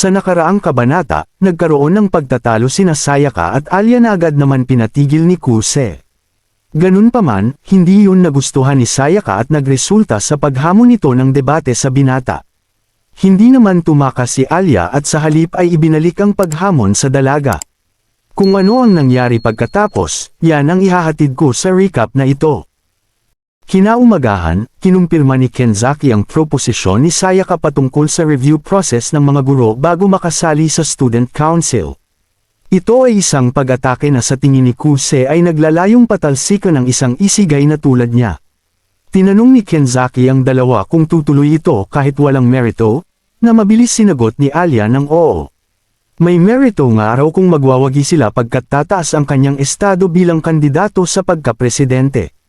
Sa nakaraang kabanata, nagkaroon ng pagtatalo sina Sayaka at Alia na agad naman pinatigil ni Kuse. Ganun pa man, hindi yun nagustuhan ni Sayaka at nagresulta sa paghamon nito ng debate sa binata. Hindi naman tumakas si Alia at sa halip ay ibinalik ang paghamon sa dalaga. Kung ano ang nangyari pagkatapos, yan ang ihahatid ko sa recap na ito. Kinaumagahan, kinumpirma ni Kenzaki ang proposisyon ni Sayaka patungkol sa review process ng mga guro bago makasali sa student council. Ito ay isang pag-atake na sa tingin ni Kuse ay naglalayong patalsikan ng isang isigay na tulad niya. Tinanong ni Kenzaki ang dalawa kung tutuloy ito kahit walang merito, na mabilis sinagot ni Alia ng oo. May merito nga raw kung magwawagi sila pagkat tataas ang kanyang estado bilang kandidato sa pagkapresidente.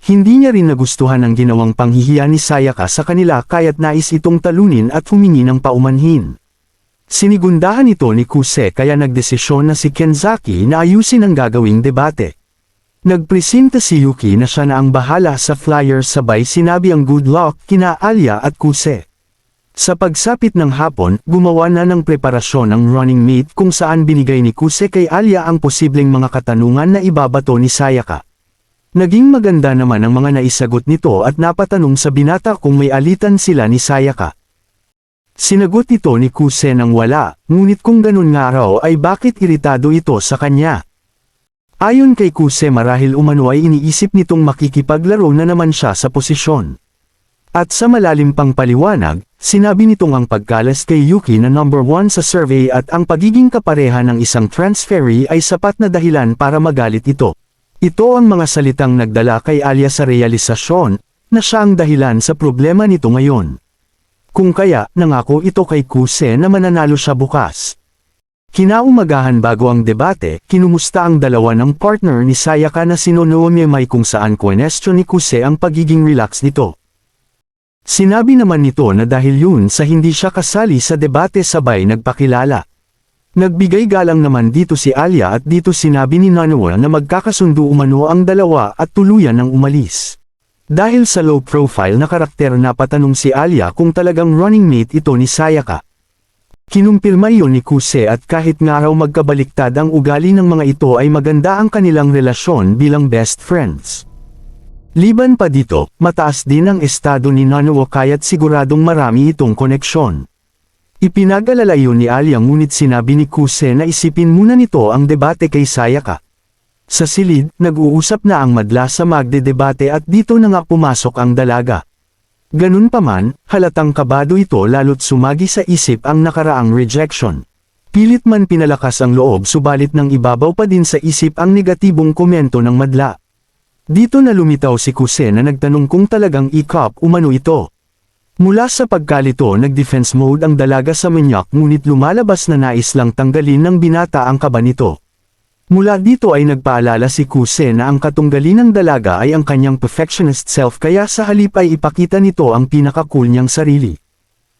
Hindi niya rin nagustuhan ang ginawang panghihiya ni Sayaka sa kanila kaya't nais itong talunin at humingi ng paumanhin. Sinigundahan ito ni Kuse kaya nagdesisyon na si Kenzaki na ayusin ang gagawing debate. Nagpresenta si Yuki na siya na ang bahala sa flyer sabay sinabi ang good luck kina Alia at Kuse. Sa pagsapit ng hapon, gumawa na ng preparasyon ang running mate kung saan binigay ni Kuse kay Alia ang posibleng mga katanungan na ibabato ni Sayaka. Naging maganda naman ang mga naisagot nito at napatanong sa binata kung may alitan sila ni Sayaka. Sinagot ito ni Kuse nang wala, ngunit kung ganun nga raw ay bakit iritado ito sa kanya. Ayon kay Kuse marahil umano ay iniisip nitong makikipaglaro na naman siya sa posisyon. At sa malalim pang paliwanag, sinabi nitong ang pagkalas kay Yuki na number one sa survey at ang pagiging kapareha ng isang transferee ay sapat na dahilan para magalit ito. Ito ang mga salitang nagdala kay Alia sa realisasyon, na siya ang dahilan sa problema nito ngayon. Kung kaya, nangako ito kay Kuse na mananalo siya bukas. Kinaumagahan bago ang debate, kinumusta ang dalawa ng partner ni Sayaka na sinonoomye may kung saan question ni Kuse ang pagiging relax nito. Sinabi naman nito na dahil yun sa hindi siya kasali sa debate sabay nagpakilala. Nagbigay galang naman dito si Alia at dito sinabi ni Nanawa na magkakasundo umano ang dalawa at tuluyan ng umalis. Dahil sa low profile na karakter na patanong si Alia kung talagang running mate ito ni Sayaka. Kinumpirma iyon ni Kuse at kahit nga raw magkabaliktad ang ugali ng mga ito ay maganda ang kanilang relasyon bilang best friends. Liban pa dito, mataas din ang estado ni Nanawa kaya't siguradong marami itong koneksyon. Ipinag-alala ni Alia ngunit sinabi ni Kuse na isipin muna nito ang debate kay Sayaka. Sa silid, nag-uusap na ang madla sa magdedebate at dito na nga pumasok ang dalaga. Ganun pa man, halatang kabado ito lalo't sumagi sa isip ang nakaraang rejection. Pilit man pinalakas ang loob subalit nang ibabaw pa din sa isip ang negatibong komento ng madla. Dito na lumitaw si Kuse na nagtanong kung talagang ikop umano ito. Mula sa pagkalito nag-defense mode ang dalaga sa manyak ngunit lumalabas na nais lang tanggalin ng binata ang kaba nito. Mula dito ay nagpaalala si Kuse na ang katunggalin ng dalaga ay ang kanyang perfectionist self kaya sa halip ay ipakita nito ang pinaka-cool niyang sarili.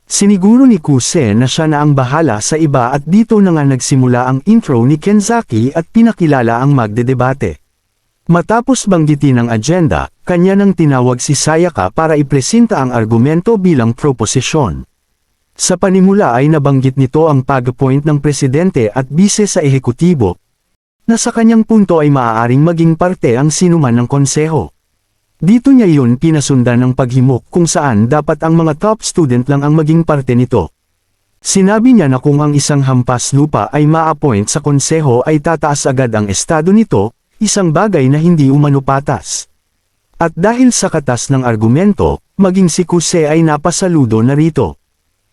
Siniguro ni Kuse na siya na ang bahala sa iba at dito na nga nagsimula ang intro ni Kenzaki at pinakilala ang magdedebate. Matapos banggitin ang agenda, kanya nang tinawag si Sayaka para ipresenta ang argumento bilang proposisyon. Sa panimula ay nabanggit nito ang pag-appoint ng presidente at bise sa ehekutibo, na sa kanyang punto ay maaaring maging parte ang sinuman ng konseho. Dito niya iyon pinasundan ng paghimok kung saan dapat ang mga top student lang ang maging parte nito. Sinabi niya na kung ang isang hampas lupa ay ma-appoint sa konseho ay tataas agad ang estado nito, isang bagay na hindi umano patas. At dahil sa katas ng argumento, maging si Kuse ay napasaludo na rito.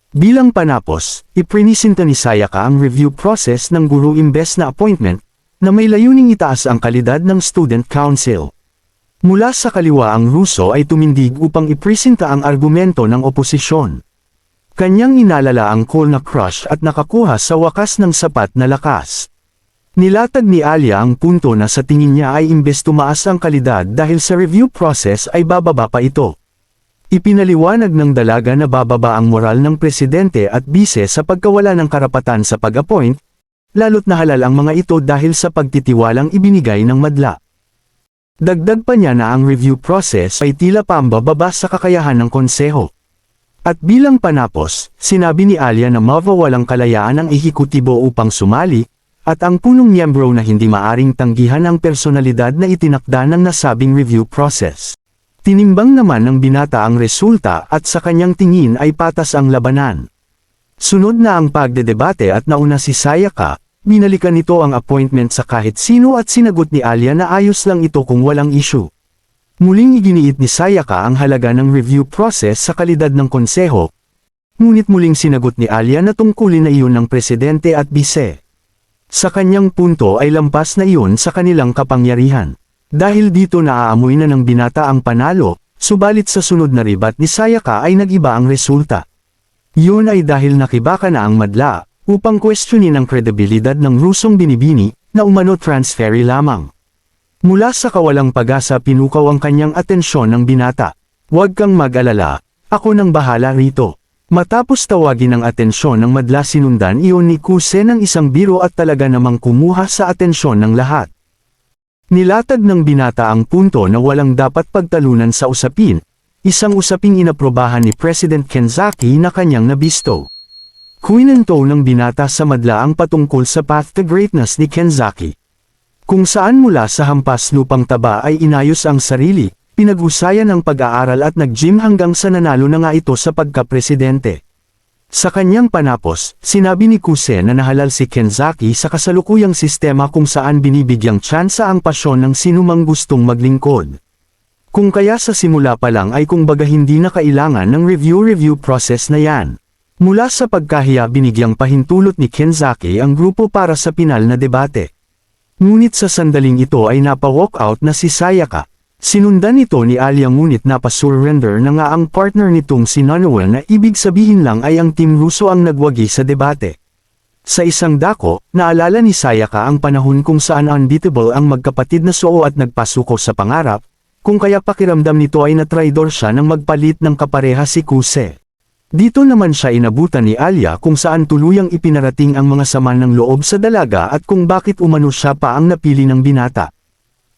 Bilang panapos, iprinisinta ni Sayaka ang review process ng guru imbes na appointment, na may layuning itaas ang kalidad ng student council. Mula sa kaliwa ang Ruso ay tumindig upang ipresenta ang argumento ng oposisyon. Kanyang inalala ang call na crush at nakakuha sa wakas ng sapat na lakas. Nilatag ni Alia ang punto na sa tingin niya ay imbes tumaas ang kalidad dahil sa review process ay bababa pa ito. Ipinaliwanag ng dalaga na bababa ang moral ng presidente at bise sa pagkawala ng karapatan sa pag-appoint, lalo't nahalal ang mga ito dahil sa pagtitiwalang ibinigay ng madla. Dagdag pa niya na ang review process ay tila pambababa sa kakayahan ng konseho. At bilang panapos, sinabi ni Alia na mawawalang kalayaan ang ehekutibo upang sumali, at ang punong miyembro na hindi maaring tanggihan ang personalidad na itinakda ng nasabing review process. Tinimbang naman ng binata ang resulta at sa kanyang tingin ay patas ang labanan. Sunod na ang pagdedebate at nauna si Sayaka, binalikan nito ang appointment sa kahit sino at sinagot ni Alia na ayos lang ito kung walang issue. Muling iginiit ni Sayaka ang halaga ng review process sa kalidad ng konseho, ngunit muling sinagot ni Alia na tungkulin na iyon ng presidente at bise. Sa kanyang punto ay lampas na iyon sa kanilang kapangyarihan. Dahil dito naaamoy na ng binata ang panalo, subalit sa sunod na ribat ni Sayaka ay nagiba ang resulta. Yun ay dahil nakibaka na ang madla, upang questionin ang kredibilidad ng Rusong binibini, na umano transferi lamang. Mula sa kawalang pag-asa pinukaw ang kanyang atensyon ng binata. Huwag kang mag-alala, ako nang bahala rito. Matapos tawagin ang atensyon ng madla sinundan iyon ni Kuse ng isang biro at talaga namang kumuha sa atensyon ng lahat. Nilatag ng binata ang punto na walang dapat pagtalunan sa usapin, isang usaping inaprobahan ni President Kenzaki na kanyang nabisto. Kuinanto ng binata sa madla ang patungkol sa path to greatness ni Kenzaki. Kung saan mula sa hampas lupang taba ay inayos ang sarili, pinag-usayan ang pag-aaral at nag-gym hanggang sa nanalo na nga ito sa pagka-presidente. Sa kanyang panapos, sinabi ni Kuse na nahalal si Kenzaki sa kasalukuyang sistema kung saan binibigyang tsansa ang pasyon ng sinumang gustong maglingkod. Kung kaya sa simula pa lang ay kung baga hindi na kailangan ng review-review process na yan. Mula sa pagkahiya binigyang pahintulot ni Kenzaki ang grupo para sa pinal na debate. Ngunit sa sandaling ito ay napa-walkout na si Sayaka. Sinundan ito ni Alia ngunit napa-surrender na nga ang partner nitong si Nonoel na ibig sabihin lang ay ang Team Russo ang nagwagi sa debate. Sa isang dako, naalala ni Sayaka ang panahon kung saan unbeatable ang magkapatid na Suo at nagpasuko sa pangarap, kung kaya pakiramdam nito ay natraidor siya nang magpalit ng kapareha si Kuse. Dito naman siya inabutan ni Alia kung saan tuluyang ipinarating ang mga sama ng loob sa dalaga at kung bakit umano siya pa ang napili ng binata.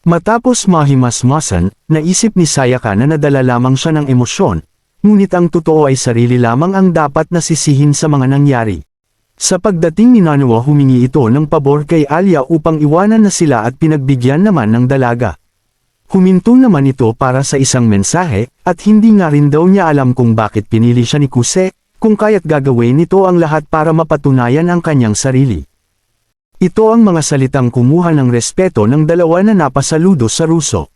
Matapos mahimasmasan, naisip ni Sayaka na nadala lamang siya ng emosyon, ngunit ang totoo ay sarili lamang ang dapat nasisihin sa mga nangyari. Sa pagdating ni Nanawa humingi ito ng pabor kay Alia upang iwanan na sila at pinagbigyan naman ng dalaga. Huminto naman ito para sa isang mensahe, at hindi nga rin daw niya alam kung bakit pinili siya ni Kuse, kung kaya't gagawin nito ang lahat para mapatunayan ang kanyang sarili. Ito ang mga salitang kumuha ng respeto ng dalawa na napasaludo sa Ruso.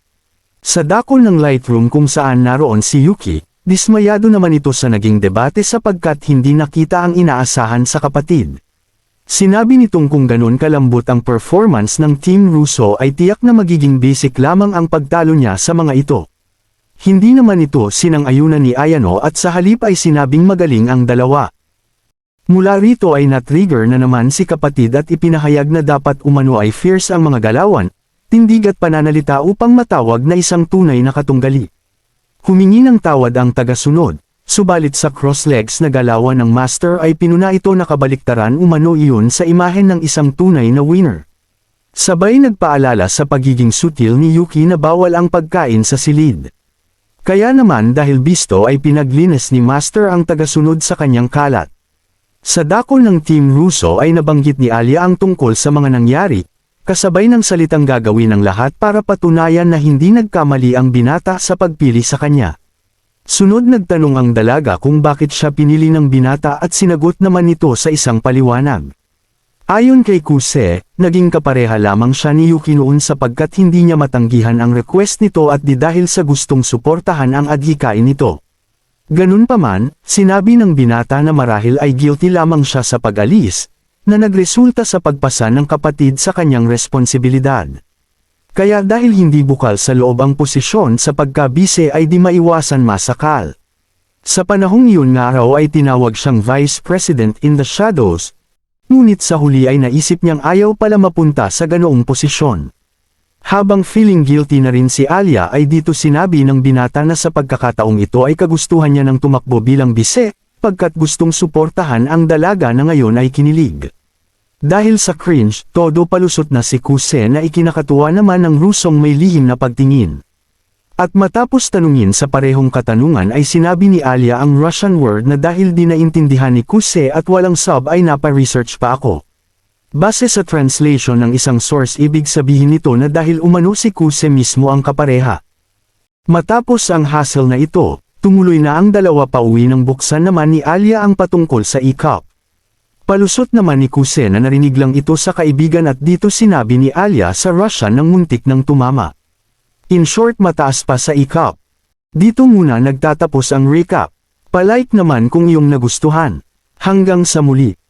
Sa dakol ng lightroom kung saan naroon si Yuki, dismayado naman ito sa naging debate sapagkat hindi nakita ang inaasahan sa kapatid. Sinabi nitong kung ganun kalambot ang performance ng Team Russo ay tiyak na magiging basic lamang ang pagtalo niya sa mga ito. Hindi naman ito sinang-ayunan ni Ayano at sa halip ay sinabing magaling ang dalawa. Mula rito ay na-trigger na naman si kapatid at ipinahayag na dapat umano ay fierce ang mga galawan, tindig at pananalita upang matawag na isang tunay na katunggali. Humingi ng tawad ang tagasunod, Subalit sa cross-legs na galawan ng master ay pinuna ito nakabaliktaran umano iyon sa imahen ng isang tunay na winner. Sabay nagpaalala sa pagiging sutil ni Yuki na bawal ang pagkain sa silid. Kaya naman dahil bisto ay pinaglinis ni Master ang tagasunod sa kanyang kalat. Sa dakol ng Team Russo ay nabanggit ni Alia ang tungkol sa mga nangyari, kasabay ng salitang gagawin ng lahat para patunayan na hindi nagkamali ang binata sa pagpili sa kanya. Sunod nagtanong ang dalaga kung bakit siya pinili ng binata at sinagot naman nito sa isang paliwanag. Ayon kay Kuse, naging kapareha lamang siya ni Yuki noon sapagkat hindi niya matanggihan ang request nito at di dahil sa gustong suportahan ang adhikain nito. Ganun pa man, sinabi ng binata na marahil ay guilty lamang siya sa pag-alis, na nagresulta sa pagpasa ng kapatid sa kanyang responsibilidad. Kaya dahil hindi bukal sa loob ang posisyon sa pagkabise ay di maiwasan masakal. Sa panahong iyon nga raw ay tinawag siyang Vice President in the Shadows, ngunit sa huli ay naisip niyang ayaw pala mapunta sa ganoong posisyon. Habang feeling guilty na rin si Alia ay dito sinabi ng binata na sa pagkakataong ito ay kagustuhan niya ng tumakbo bilang bise, pagkat gustong suportahan ang dalaga na ngayon ay kinilig. Dahil sa cringe, todo palusot na si Kuse na ikinakatuwa naman ng Rusong may lihim na pagtingin. At matapos tanungin sa parehong katanungan ay sinabi ni Alia ang Russian word na dahil di naintindihan ni Kuse at walang sub ay napa-research pa ako. Base sa translation ng isang source ibig sabihin nito na dahil umano si Kuse mismo ang kapareha. Matapos ang hassle na ito, tumuloy na ang dalawa pa uwi ng buksan naman ni Alia ang patungkol sa e-cup. Palusot naman ni Kuse na narinig lang ito sa kaibigan at dito sinabi ni Alia sa Russian ng muntik ng tumama. In short mataas pa sa e-cup. Dito muna nagtatapos ang recap. Palike naman kung iyong nagustuhan. Hanggang sa muli.